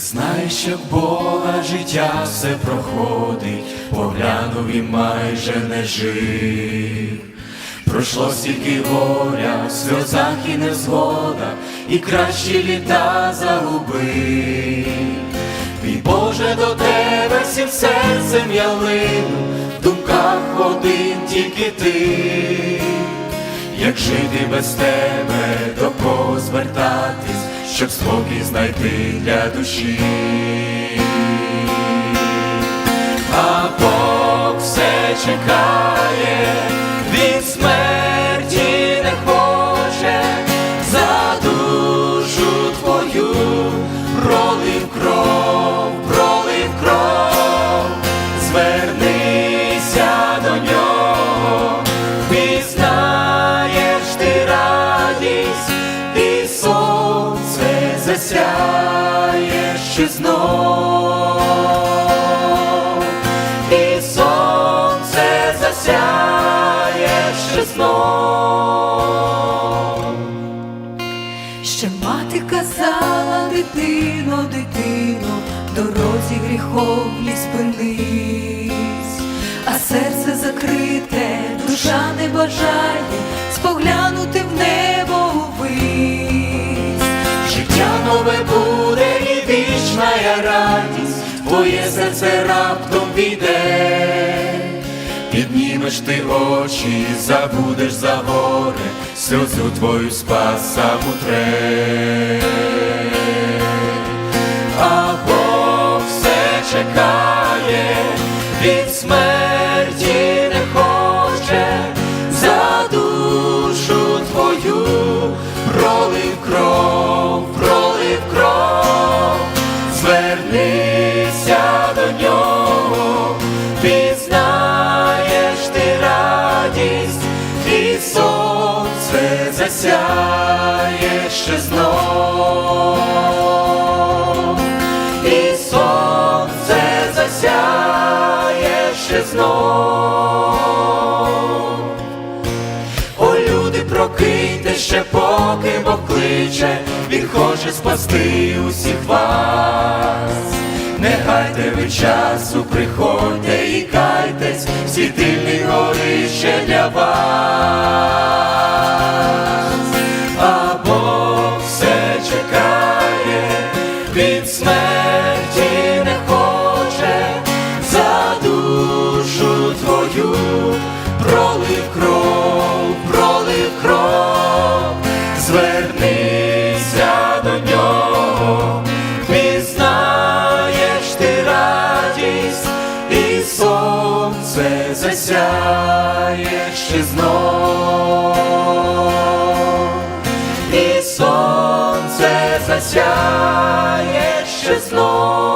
Знаєш, як Бога життя все проходить, поглянув і майже не жив. Пройшло стільки горя, в сльозах і невзгода, і кращі літа загубив. Мій Боже, до тебе всім серцем я лину, в думках один тільки ти, як жити без тебе, до кого звертатись, щоб спокій знайти для душі. А Бог все чекає, засяє ще знов, і сонце засяє ще знов. Ще мати казала, дитино, дитино, дорозі гріховній спинись, твоє серце раптом війде, піднімеш ти очі, забудеш за горе, сльозу твою спаса мутре. А Бог все чекає, від смерті не хоче, за душу твою пролив кров, засяє ще знов, і сонце засяє ще знов. О, люди, прокиньте ще поки Бог кличе, Він хоче спасти усіх вас. Не гайте ви часу, приходьте і кайтесь, світильний чекає, від смерті не хоче, за душу твою. Пролив кров, пролив кров, звернися до нього, пізнаєш ти радість, і сонце засяє ще знов, і засяє ще знов.